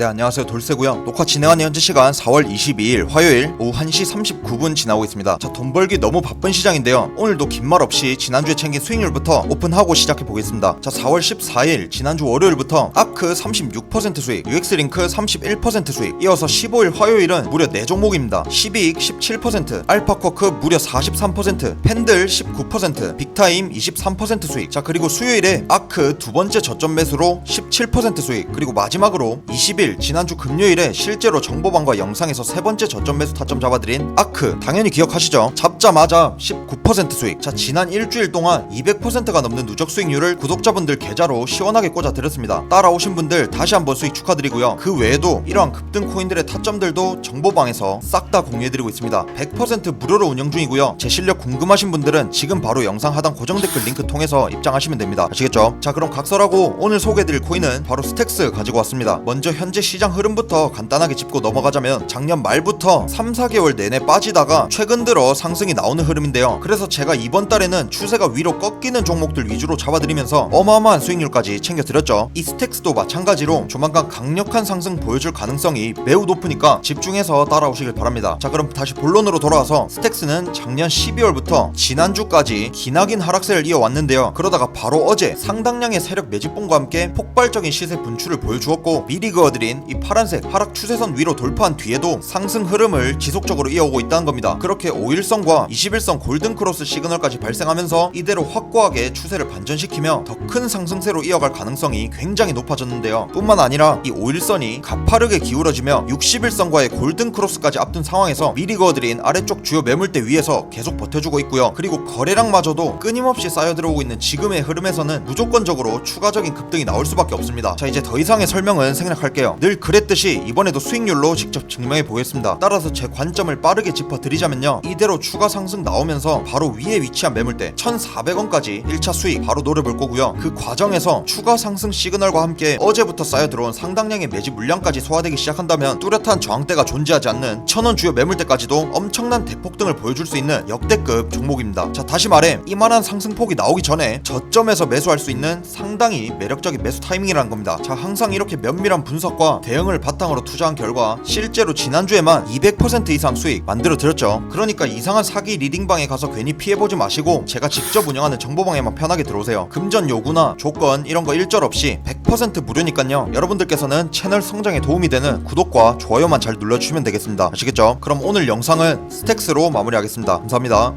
네 안녕하세요. 돌쇠고요. 녹화 진행하는 현재 시간 4월 22일 화요일 오후 1시 39분 지나고 있습니다. 자 돈 벌기 너무 바쁜 시장인데요. 오늘도 긴 말 없이 지난주에 챙긴 수익률부터 오픈하고 시작해 보겠습니다. 자 4월 14일 지난주 월요일부터 아크 36% 수익 UX링크 31% 수익 이어서 15일 화요일은 무려 4종목입니다. 12익 17% 알파쿼크 무려 43% 팬들 19% 빅타임 23% 수익. 자 그리고 수요일에 아크 두 번째 저점 매수로 17% 수익 그리고 마지막으로 20일 지난주 금요일에 실제로 정보방과 영상에서 세 번째 저점 매수 타점 잡아드린 아크. 당연히 기억하시죠? 잡자마자 19% 수익. 자 지난 일주일 동안 200%가 넘는 누적 수익률을 구독자분들 계좌로 시원하게 꽂아 드렸습니다. 따라오신 분들 다시 한번 수익 축하드리고요. 그 외에도 이러한 급등 코인들의 타점들도 정보방에서 싹 다 공유해드리고 있습니다. 100% 무료로 운영 중이고요. 제 실력 궁금하신 분들은 지금 바로 영상 하단 고정 댓글 링크 통해서 입장하시면 됩니다. 아시겠죠? 자 그럼 각설하고 오늘 소개해드릴 코인은 바로 스택스 가지고 왔습니다. 먼저 현재 시장 흐름부터 간단하게 짚고 넘어가자면 작년 말부터 3, 4개월 내내 빠지다가 최근 들어 상승이 나오는 흐름인데요. 그래서 제가 이번 달에는 추세가 위로 꺾이는 종목들 위주로 잡아드리면서 어마어마한 수익률까지 챙겨드렸죠. 이 스택스도 마찬가지로 조만간 강력한 상승 보여줄 가능성이 매우 높으니까 집중해서 따라오시길 바랍니다. 자 그럼 다시 본론으로 돌아와서 스택스는 작년 12월부터 지난주까지 기나긴 하락세를 이어왔는데요. 그러다가 바로 어제 상당량의 세력 매집봉과 함께 폭발적인 시세 분출을 보여주었고 미리 그어드린 이 파란색 하락 추세선 위로 돌파한 뒤에도 상승 흐름을 지속적으로 이어오고 있다는 겁니다. 그렇게 5일선과 21선 골든크로스 시그널까지 발생하면서 이대로 확고하게 추세를 반전시키며 더 큰 상승세로 이어갈 가능성이 굉장히 높아졌는데요. 뿐만 아니라 이 5일선이 가파르게 기울어지며 61선과의 골든크로스까지 앞둔 상황에서 미리 그어드린 아래쪽 주요 매물대 위에서 계속 버텨주고 있고요. 그리고 거래량마저도 끊임없이 쌓여 들어오고 있는 지금의 흐름에서는 무조건적으로 추가적인 급등이 나올 수밖에 없습니다. 자 이제 더 이상의 설명은 생략할게요 늘 그랬듯이 이번에도 수익률로 직접 증명해 보겠습니다. 따라서 제 관점을 빠르게 짚어드리자면요. 이대로 추가 상승 나오면서 바로 위에 위치한 매물대 1400원까지 1차 수익 바로 노려볼 거고요. 그 과정에서 추가 상승 시그널과 함께 어제부터 쌓여 들어온 상당량의 매집 물량까지 소화되기 시작한다면 뚜렷한 저항대가 존재하지 않는 천원 주요 매물대까지도 엄청난 대폭등을 보여줄 수 있는 역대급 종목입니다. 자 다시 말해 이만한 상승폭이 나오기 전에 저점에서 매수할 수 있는 상당히 매력적인 매수 타이밍이라는 겁니다. 자 항상 이렇게 면밀한 분석과 대응을 바탕으로 투자한 결과 실제로 지난주에만 200% 이상 수익 만들어 드렸죠. 그러니까 이상한 사기 리딩방에 가서 괜히 피해보지 마시고 제가 직접 운영하는 정보방에만 편하게 들어오세요. 금전 요구나 조건 이런 거 일절 없이 100% 무료니까요. 여러분들께서는 채널 성장에 도움이 되는 구독과 좋아요만 잘 눌러주시면 되겠습니다. 아시겠죠? 그럼 오늘 영상은 스택스로 마무리하겠습니다. 감사합니다